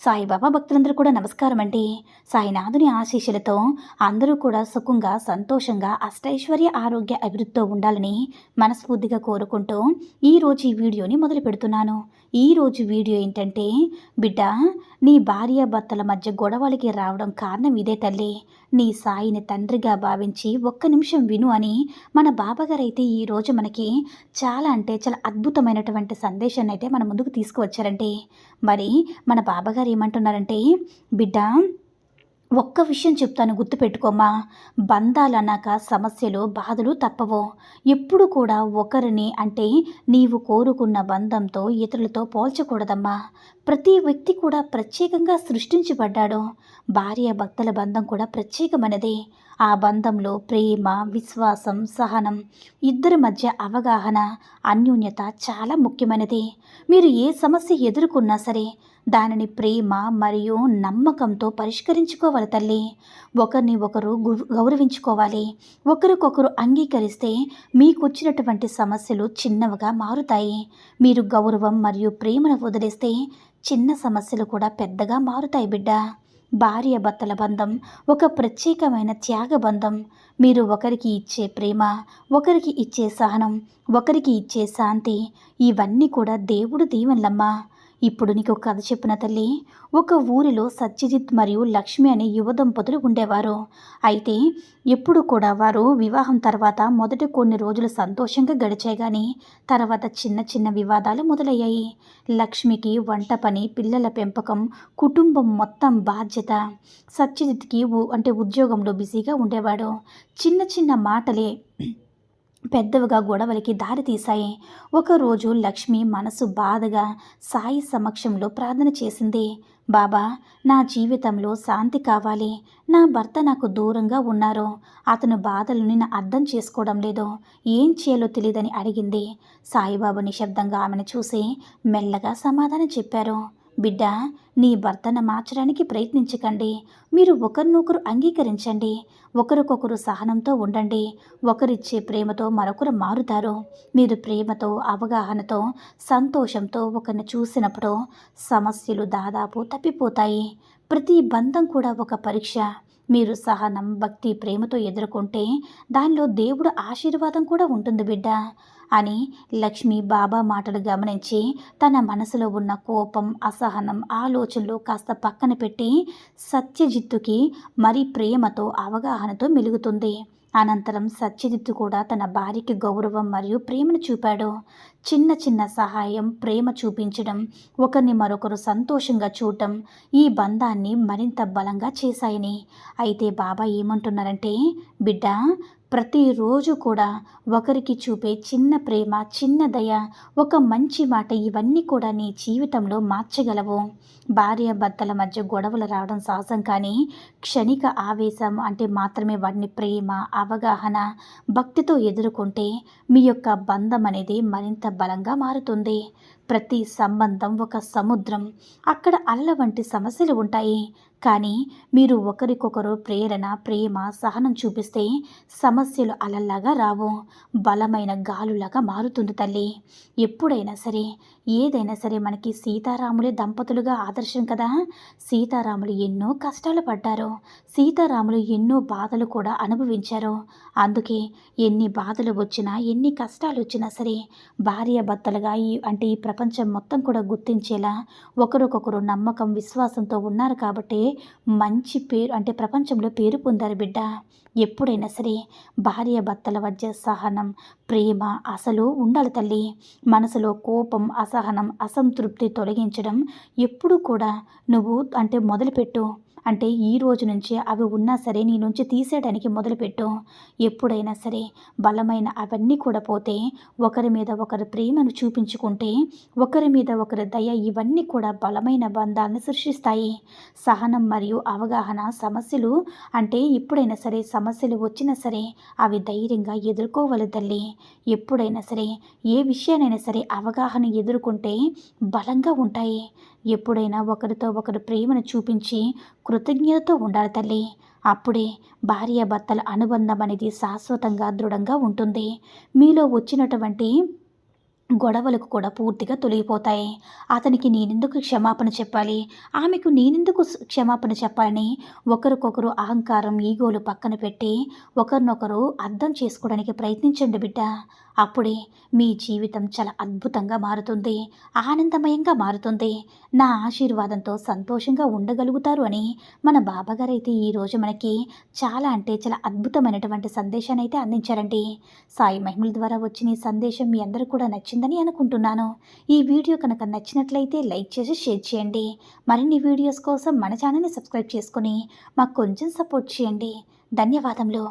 సాయిబాబా భక్తులందరూ కూడా నమస్కారం అండి సాయినాథుని ఆశీస్సులతో అందరూ కూడా సుఖంగా సంతోషంగా అష్టైశ్వర్య ఆరోగ్య అభివృద్ధితో ఉండాలని మనస్ఫూర్తిగా కోరుకుంటూ ఈరోజు ఈ వీడియోని మొదలు పెడుతున్నాను. ఈరోజు వీడియో ఏంటంటే బిడ్డ నీ భార్య భర్తల మధ్య గొడవలకి రావడం కారణం ఇదే తల్లి. నీ సాయిని తండ్రిగా భావించి ఒక్క నిమిషం విను అని మన బాబాగారు అయితే ఈరోజు మనకి చాలా అంటే చాలా అద్భుతమైనటువంటి సందేశాన్ని అయితే మన ముందుకు తీసుకువచ్చారండి మరి మన బాబాగారు ఏమంటున్నారంటే బిడ్డ ఒక్క విషయం చెప్తాను గుర్తుపెట్టుకోమా బంధాలు అన్నాక సమస్యలు బాధలు తప్పవు. ఎప్పుడు కూడా ఒకరిని అంటే నీవు కోరుకున్న బంధంతో ఇతరులతో పోల్చకూడదమ్మా. ప్రతి వ్యక్తి కూడా ప్రత్యేకంగా సృష్టించబడ్డాడు. భార్య భక్తుల బంధం కూడా ప్రత్యేకమైనది. ఆ బంధంలో ప్రేమ విశ్వాసం సహనం ఇద్దరి మధ్య అవగాహన అన్యోన్యత చాలా ముఖ్యమైనది. మీరు ఏ సమస్య ఎదుర్కొన్నా సరే దానిని ప్రేమ మరియు నమ్మకంతో పరిష్కరించుకోవాలి తల్లి. ఒకరిని ఒకరు గు- గౌరవించుకోవాలి. ఒకరికొకరు అంగీకరిస్తే మీకు వచ్చినటువంటి సమస్యలు చిన్నవిగా మారుతాయి. మీరు గౌరవం మరియు ప్రేమను వదిలేస్తే చిన్న సమస్యలు కూడా పెద్దగా మారుతాయి బిడ్డ. భార్య భర్తల బంధం ఒక ప్రత్యేకమైన త్యాగ బంధం. మీరు ఒకరికి ఇచ్చే ప్రేమ ఒకరికి ఇచ్చే సహనం ఒకరికి ఇచ్చే శాంతి ఇవన్నీ కూడా దేవుడు దీవెనలమ్మా. ఇప్పుడు నీకు ఒక కథ చెప్పిన తల్లి ఒక ఊరిలో సత్యజిత్ మరియు లక్ష్మి అనే యువ దంపతులు ఉండేవారు. అయితే ఎప్పుడు కూడా వారు వివాహం తర్వాత మొదటి కొన్ని రోజులు సంతోషంగా గడిచాయి కానీ తర్వాత చిన్న చిన్న వివాదాలు మొదలయ్యాయి. లక్ష్మికి వంట పని పిల్లల పెంపకం కుటుంబం మొత్తం బాధ్యత. సత్యజిత్కి ఉ- అంటే ఉద్యోగంలో బిజీగా ఉండేవాడు. చిన్న చిన్న మాటలే పెద్దవిగా గొడవలకి దారితీశాయి ఒకరోజు లక్ష్మి మనసు బాధగా సాయి సమక్షంలో ప్రార్థన చేసింది. బాబా నా జీవితంలో శాంతి కావాలి. నా భర్త నాకు దూరంగా ఉన్నారు. అతను బాధలు నేను అర్థం చేసుకోవడం లేదు. ఏం చేయాలో తెలియదని అడిగింది. సాయిబాబు నిశ్శబ్దంగా ఆమెను చూసి మెల్లగా సమాధానం చెప్పారు. బిడ్డ నీ భర్తను మార్చడానికి ప్రయత్నించకండి. మీరు ఒకరినొకరు అంగీకరించండి. ఒకరికొకరు సహనంతో ఉండండి. ఒకరిచ్చే ప్రేమతో మరొకరు మారుతారు. మీరు ప్రేమతో అవగాహనతో సంతోషంతో ఒకరిని చూసినప్పుడు సమస్యలు దాదాపు తప్పిపోతాయి. ప్రతి బంధం కూడా ఒక పరీక్ష. మీరు సహనం భక్తి ప్రేమతో ఎదుర్కొంటే దానిలో దేవుడు ఆశీర్వాదం కూడా ఉంటుంది బిడ్డ. అని లక్ష్మి బాబా మాటలు గమనించి తన మనసులో ఉన్న కోపం అసహనం ఆలోచనలు కాస్త పక్కన పెట్టి సత్యజిత్తుకి మరి ప్రేమతో అవగాహనతో మెలుగుతుంది. అనంతరం సత్యజిత్తు కూడా తన భార్యకి గౌరవం మరియు ప్రేమను చూపాడు. చిన్న చిన్న సహాయం ప్రేమ చూపించడం ఒకరిని మరొకరు సంతోషంగా చూడటం ఈ బంధాన్ని మరింత బలంగా చేశాయని. అయితే బాబా ఏమంటున్నారంటే బిడ్డ ప్రతిరోజు కూడా ఒకరికి చూపే చిన్న ప్రేమ చిన్న దయ ఒక మంచి మాట ఇవన్నీ కూడా నీ జీవితంలో మార్చగలవు. భార్య భర్తల మధ్య గొడవలు రావడం సాహసం కానీ క్షణిక ఆవేశం అంటే మాత్రమే వాటిని ప్రేమ అవగాహన భక్తితో ఎదుర్కొంటే మీ యొక్క బంధం అనేది మరింత బలంగా మారుతుంది. ప్రతి సంబంధం ఒక సముద్రం. అక్కడ అల్ల వంటి సమస్యలు ఉంటాయి. కానీ మీరు ఒకరికొకరు ప్రేరణ ప్రేమ సహనం చూపిస్తే సమస్యలు అలల్లాగా రావు. బలమైన గాలులాగా మారుతుంది తల్లి. ఎప్పుడైనా సరే ఏదైనా సరే మనకి సీతారాములే దంపతులుగా ఆదర్శం కదా. సీతారాములు ఎన్నో కష్టాలు పడ్డారు. సీతారాములు ఎన్నో బాధలు కూడా అనుభవించారు. అందుకే ఎన్ని బాధలు వచ్చినా ఎన్ని కష్టాలు వచ్చినా సరే భార్య భర్తలుగా ఈ అంటే ఈ ప్రపంచ ప్రపంచం మొత్తం కూడా గుర్తించేలా ఒకరికొకరు నమ్మకం విశ్వాసంతో ఉన్నారు కాబట్టి మంచి పేరు అంటే ప్రపంచంలో పేరు పొందారు బిడ్డ. ఎప్పుడైనా సరే భార్య భర్తల మధ్య సహనం ప్రేమ అసలు ఉండాలి తల్లి. మనసులో కోపం అసహనం అసంతృప్తి తొలగించడం ఎప్పుడు కూడా నువ్వు అంటే మొదలుపెట్టు. అంటే ఈ రోజు నుంచి అవి ఉన్నా సరే నీ నుంచి తీసేయడానికి మొదలుపెట్టు. ఎప్పుడైనా సరే బలమైన అవన్నీ కూడా పోతే ఒకరి మీద ఒకరు ప్రేమను చూపించుకుంటే ఒకరి మీద ఒకరి దయ ఇవన్నీ కూడా బలమైన బంధాలను సృష్టిస్తాయి. సహనం మరియు అవగాహన సమస్యలు అంటే ఎప్పుడైనా సరే సమస్యలు వచ్చినా సరే అవి ధైర్యంగా ఎదుర్కోవాలి తల్లి. ఎప్పుడైనా సరే ఏ విషయానైనా సరే అవగాహన ఎదుర్కొంటే బలంగా ఉంటాయి. ఎప్పుడైనా ఒకరితో ఒకరు ప్రేమను చూపించి కృతజ్ఞతతో ఉండాలి తల్లి. అప్పుడే భార్యాభర్తల అనుబంధం అనేది శాశ్వతంగా దృఢంగా ఉంటుంది. మీలో వచ్చినటువంటి గొడవలకు కూడా పూర్తిగా తొలగిపోతాయి. అతనికి నేనెందుకు క్షమాపణ చెప్పాలి? ఆమెకు నేనెందుకు క్షమాపణ చెప్పాలని ఒకరికొకరు అహంకారం ఈగోలు పక్కన పెట్టి ఒకరినొకరు అర్థం చేసుకోవడానికి ప్రయత్నించండి బిడ్డ. అప్పుడే మీ జీవితం చాలా అద్భుతంగా మారుతుంది ఆనందమయంగా మారుతుంది. నా ఆశీర్వాదంతో సంతోషంగా ఉండగలుగుతారు అని మన బాబాగారు అయితే ఈరోజు మనకి చాలా అంటే చాలా అద్భుతమైనటువంటి సందేశాన్ని అయితే అందించారండి. సాయి మహిమల ద్వారా వచ్చిన ఈ సందేశం మీ అందరూ కూడా నచ్చిందని అనుకుంటున్నాను. ఈ వీడియో కనుక నచ్చినట్లయితే లైక్ చేసి షేర్ చేయండి. మరిన్ని వీడియోస్ కోసం మన ఛానల్ని సబ్స్క్రైబ్ చేసుకుని మాకు కొంచెం సపోర్ట్ చేయండి. ధన్యవాదములు.